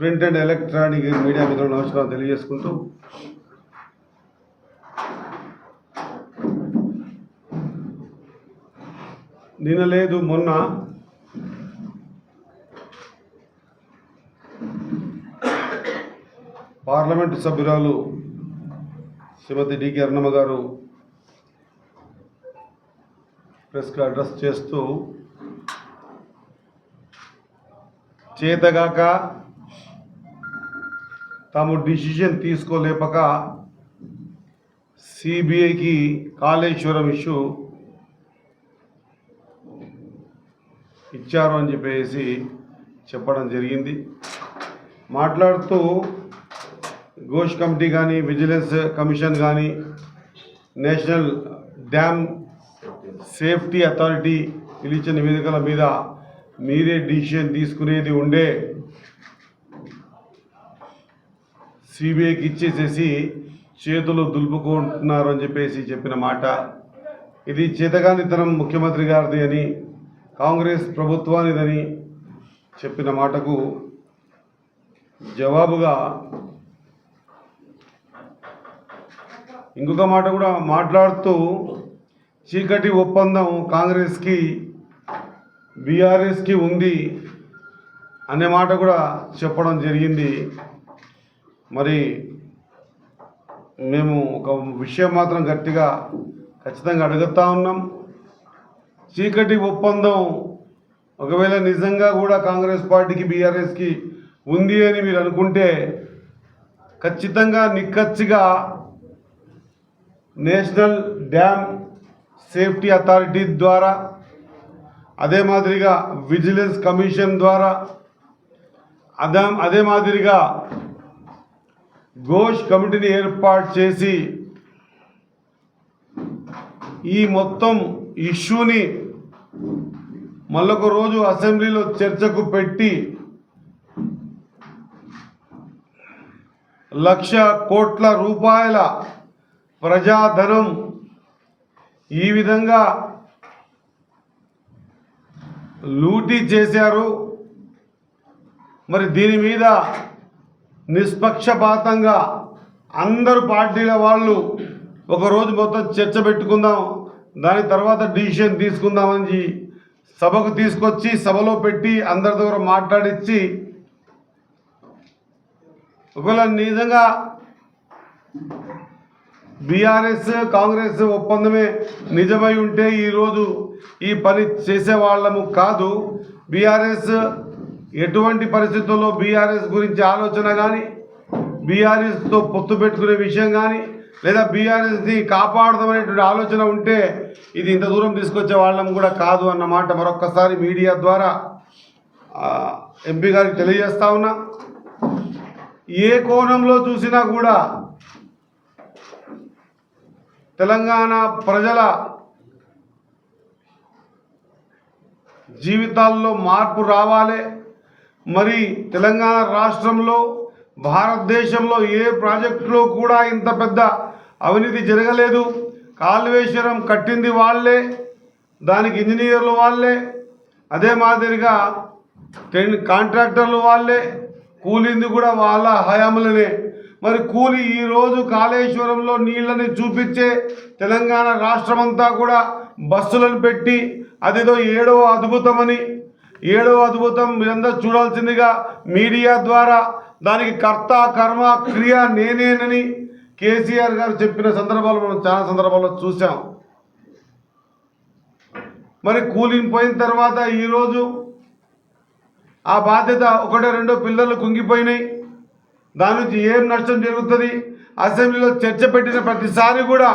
Print and electronic media మిత్రులు నమస్కారం తెలియజేసుకుంటూ నిన్న లేదు మొన్న పార్లమెంటు సభ్యురాలు శ్రీమతి డికే అర్ణమ్మ గారు ప్రెస్కి అడ్రస్ చేస్తూ చేతగాక తాము డిసిషన్ తీసుకోలేపక సిబిఐకి కాళేశ్వరం ఇష్యూ ఇచ్చారు అని చెప్పేసి చెప్పడం జరిగింది. మాట్లాడుతూ ఘోష్ కమిటీ కానీ విజిలెన్స్ కమిషన్ కానీ నేషనల్ డ్యామ్ సేఫ్టీ అథారిటీ పిలిచిన నివేదికల మీద మీరే డిసిషన్ తీసుకునేది ఉండే సిబిఐకి ఇచ్చేసేసి చేతులు దులుపుకుంటున్నారు అని చెప్పేసి చెప్పిన మాట. ఇది చేతగానితనం ముఖ్యమంత్రి గారిది అని కాంగ్రెస్ ప్రభుత్వానిదని చెప్పిన మాటకు జవాబుగా ఇంకొక మాట కూడా మాట్లాడుతూ చీకటి ఒప్పందం కాంగ్రెస్కి బీఆర్ఎస్కి ఉంది అనే మాట కూడా చెప్పడం జరిగింది. మరి మేము ఒక విషయం మాత్రం గట్టిగా ఖచ్చితంగా అడుగుతా ఉన్నాం. చీకటి ఒప్పందం ఒకవేళ నిజంగా కూడా కాంగ్రెస్ పార్టీకి బీఆర్ఎస్కి ఉంది అని మీరు అనుకుంటే ఖచ్చితంగా నిక్కచ్చిగా నేషనల్ డ్యామ్ సేఫ్టీ అథారిటీ ద్వారా అదే మాదిరిగా విజిలెన్స్ కమిషన్ ద్వారా అదే అదే మాదిరిగా ఘోష్ కమిటీని ఏర్పాటు చేసి ఈ మొత్తం ఇష్యూని మళ్ళొక రోజు అసెంబ్లీలో చర్చకు పెట్టి లక్ష కోట్ల రూపాయల ప్రజాధనం ఈ విధంగా లూటీ చేశారు. మరి దీని మీద నిష్పక్షపాతంగా అందరు పార్టీల వాళ్ళు ఒకరోజు మొత్తం చర్చ పెట్టుకుందాం దాని తర్వాత డిసిషన్ తీసుకుందామని సభకు తీసుకొచ్చి సభలో పెట్టి అందరి దగ్గర మాట్లాడించి ఒకవేళ నిజంగా బీఆర్ఎస్ కాంగ్రెస్ ఒప్పందమే నిజమై ఉంటే ఈరోజు ఈ పని చేసేవాళ్ళము కాదు. బీఆర్ఎస్ ఎటువంటి పరిస్థితుల్లో బీఆర్ఎస్ గురించి ఆలోచన కానీ బీఆర్ఎస్తో పొత్తు పెట్టుకునే విషయం కానీ లేదా బీఆర్ఎస్ని కాపాడదామనేటువంటి ఆలోచన ఉంటే ఇది ఇంత దూరం తీసుకొచ్చే వాళ్ళం కూడా కాదు అన్నమాట మరొక్కసారి మీడియా ద్వారా ఎంపీ గారికి తెలియజేస్తా ఉన్నా. ఏ కోణంలో చూసినా కూడా తెలంగాణ ప్రజల జీవితాల్లో మార్పు రావాలి. మరి తెలంగాణ రాష్ట్రంలో భారతదేశంలో ఏ ప్రాజెక్టులో కూడా ఇంత పెద్ద అవినీతి జరగలేదు. కాళేశ్వరం కట్టింది వాళ్ళే దానికి ఇంజనీర్లు వాళ్ళే అదే మాదిరిగా టెన్ కాంట్రాక్టర్లు వాళ్ళే కూలింది కూడా వాళ్ళ హయాములనే మరి కూలి ఈరోజు కాళేశ్వరంలో నీళ్ళని చూపించే తెలంగాణ రాష్ట్రమంతా కూడా బస్సులను పెట్టి అదేదో ఏడవ అద్భుతమని ఏడవ అద్భుతం మీరందరూ చూడాల్సిందిగా మీడియా ద్వారా దానికి కర్త కర్మ క్రియ నేనేనని కేసీఆర్ గారు చెప్పిన సందర్భాలు మనం చాలా సందర్భాల్లో చూసాం మరి కూలింగ్ పోయిన తర్వాత ఈరోజు ఆ బాధ్యత ఒకటో రెండో పిల్లలు కుంగిపోయినాయి. దాని నుంచి ఏం నష్టం జరుగుతుంది? అసెంబ్లీలో చర్చ పెట్టిన ప్రతిసారి కూడా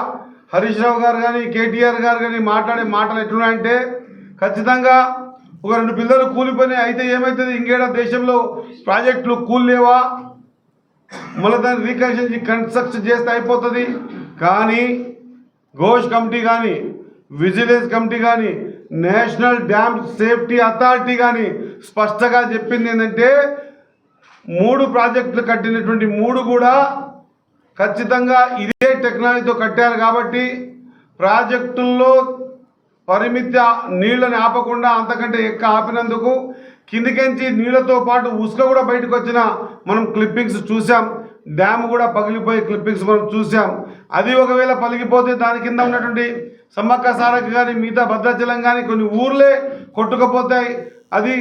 హరీష్ రావు గారు కానీ కేటీఆర్ గారు కానీ మాట్లాడే మాటలు ఎట్లున్నాయంటే ఖచ్చితంగా ఒక రెండు పిల్లలు కూలిపోయినాయి అయితే ఏమవుతుంది ఇంకేడా దేశంలో ప్రాజెక్టులు కూల్లేవా మళ్ళీ దాన్ని రీకన్స్ట్రక్షన్ కన్స్ట్రక్షన్ చేస్తే అయిపోతుంది. కానీ ఘోష్ కమిటీ కానీ విజిలెన్స్ కమిటీ కానీ నేషనల్ డ్యామ్ సేఫ్టీ అథారిటీ కానీ స్పష్టంగా చెప్పింది ఏంటంటే మూడు ప్రాజెక్టులు కట్టినటువంటి మూడు కూడా ఖచ్చితంగా ఇదే టెక్నాలజీతో కట్టారు కాబట్టి ప్రాజెక్టుల్లో పరిమిత నీళ్ళని ఆపకుండా అంతకంటే ఎక్క ఆపినందుకు కిందికెంచి నీళ్ళతో పాటు ఉసుక కూడా బయటకు వచ్చిన మనం క్లిప్పింగ్స్ చూసాం డ్యామ్ కూడా పగిలిపోయే క్లిప్పింగ్స్ మనం చూసాం అది ఒకవేళ పలిగిపోతే దాని కింద ఉన్నటువంటి సమ్మక్క సారక్క కానీ మిగతా భద్రాచలం కానీ కొన్ని ఊర్లే కొట్టుకపోతాయి. అది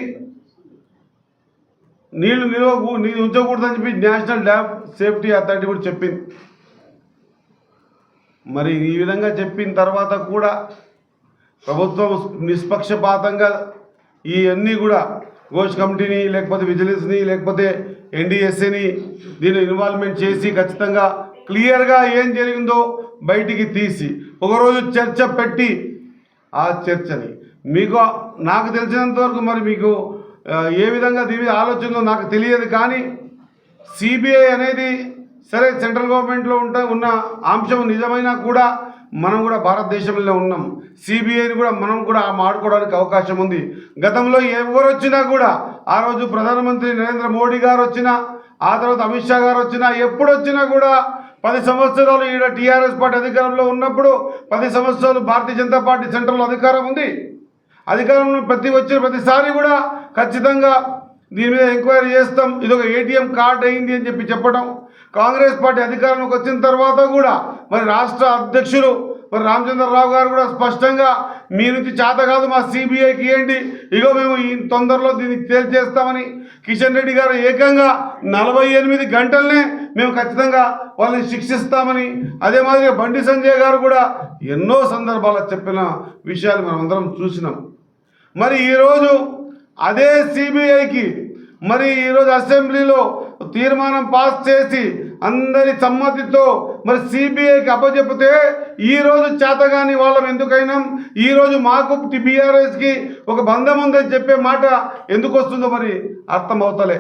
నీళ్ళు నిల్వ నీళ్ళు ఉంచకూడదని చెప్పి నేషనల్ డ్యామ్ సేఫ్టీ అథారిటీ కూడా చెప్పింది. మరి ఈ విధంగా చెప్పిన తర్వాత కూడా ప్రభుత్వం నిష్పక్షపాతంగా ఈ అన్నీ కూడా ఘోష్ కమిటీని లేకపోతే విజిలెన్స్ని లేకపోతే ఎన్డీఎస్ఏని దీన్ని ఇన్వాల్వ్మెంట్ చేసి ఖచ్చితంగా క్లియర్గా ఏం జరిగిందో బయటికి తీసి ఒకరోజు చర్చ పెట్టి ఆ చర్చని. మీకు నాకు తెలిసినంత వరకు మరి మీకు ఏ విధంగా దీని ఆలోచనలో నాకు తెలియదు కానీ సిబిఐ అనేది సరే సెంట్రల్ గవర్నమెంట్లో ఉంట ఉన్న అంశం నిజమైనా కూడా మనం కూడా భారతదేశంలో ఉన్నాం. సిబిఐని కూడా మనం కూడా ఆడుకోవడానికి అవకాశం ఉంది. గతంలో ఎవరు వచ్చినా కూడా ఆ రోజు ప్రధానమంత్రి నరేంద్ర మోడీ గారు వచ్చినా ఆ తర్వాత అమిత్ షా గారు వచ్చినా ఎప్పుడు వచ్చినా కూడా పది సంవత్సరాలు ఈడ టీఆర్ఎస్ పార్టీ అధికారంలో ఉన్నప్పుడు పది సంవత్సరాలు భారతీయ జనతా పార్టీ సెంట్రల్ అధికారం ఉంది. అధికారంలో ప్రతి వచ్చిన ప్రతిసారి కూడా ఖచ్చితంగా దీని మీద ఎంక్వైరీ చేస్తాం. ఇది ఒక ఏటీఎం కార్డ్ అయింది అని చెప్పి చెప్పడం కాంగ్రెస్ పార్టీ అధికారంలోకి వచ్చిన తర్వాత కూడా మరి రాష్ట్ర అధ్యక్షులు మరి రామచంద్రరావు గారు కూడా స్పష్టంగా మీ నుంచి చేత కాదు మా సిబిఐకి ఇవ్వండి ఇగో మేము ఈ తొందరలో దీన్ని తేల్చేస్తామని కిషన్ రెడ్డి గారు ఏకంగా నలభై ఎనిమిది గంటలనే మేము ఖచ్చితంగా వాళ్ళని శిక్షిస్తామని. అదే మాదిరిగా బండి సంజయ్ గారు కూడా ఎన్నో సందర్భాల్లో చెప్పిన విషయాలు మనం అందరం చూసినాం. మరి ఈరోజు అదే సిబిఐకి మరి ఈరోజు అసెంబ్లీలో తీర్మానం పాస్ చేసి అందరి సమ్మతితో మరి సిబిఐకి అప్పచెప్పితే ఈరోజు చేతగాని వాళ్ళం ఎందుకైనా? ఈరోజు మాకు బీఆర్ఎస్కి ఒక బంధం ఉందని చెప్పే మాట ఎందుకు వస్తుందో మరి అర్థం అవుతలే.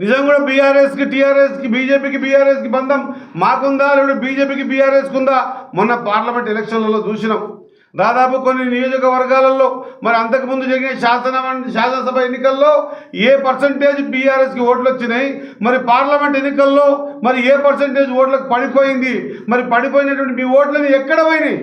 నిజం కూడా బీఆర్ఎస్కి టీఆర్ఎస్కి బీజేపీకి బీఆర్ఎస్కి బంధం మాకుందా? లేదా బీజేపీకి బీఆర్ఎస్కి ఉందా? మొన్న పార్లమెంట్ ఎలక్షన్లలో చూసినాం. దాదాపు కొన్ని నియోజకవర్గాలలో మరి అంతకుముందు జరిగిన శాసన శాసనసభ ఎన్నికల్లో ఏ పర్సంటేజ్ బీఆర్ఎస్కి ఓట్లు వచ్చినాయి మరి పార్లమెంట్ ఎన్నికల్లో మరి ఏ పర్సంటేజ్ ఓట్లకు పడిపోయింది మరి పడిపోయినటువంటి మీ ఓట్లని ఎక్కడ పోయినాయి?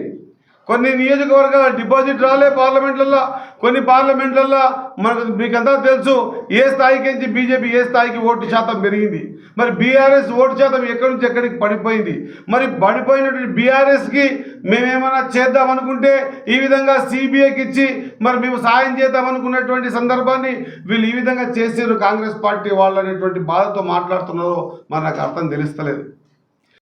కొన్ని నియోజకవర్గాల డిపాజిట్ రాలే పార్లమెంట్లలో కొన్ని పార్లమెంట్లలో మనకు మీకంతా తెలుసు ఏ స్థాయికి నుంచి బీజేపీ ఏ స్థాయికి ఓటు శాతం పెరిగింది. మరి బీఆర్ఎస్ ఓటు శాతం ఎక్కడి నుంచి ఎక్కడికి పడిపోయింది? మరి పడిపోయినటువంటి బీఆర్ఎస్కి మేమేమైనా చేద్దాం అనుకుంటే ఈ విధంగా సిబిఐకి ఇచ్చి మరి మేము సాయం చేద్దాం అనుకున్నటువంటి సందర్భాన్ని వీళ్ళు ఈ విధంగా చేసారు కాంగ్రెస్ పార్టీ వాళ్ళు అనేటువంటి బాధతో మాట్లాడుతున్నారో మరి నాకు అర్థం తెలుస్తలేదు.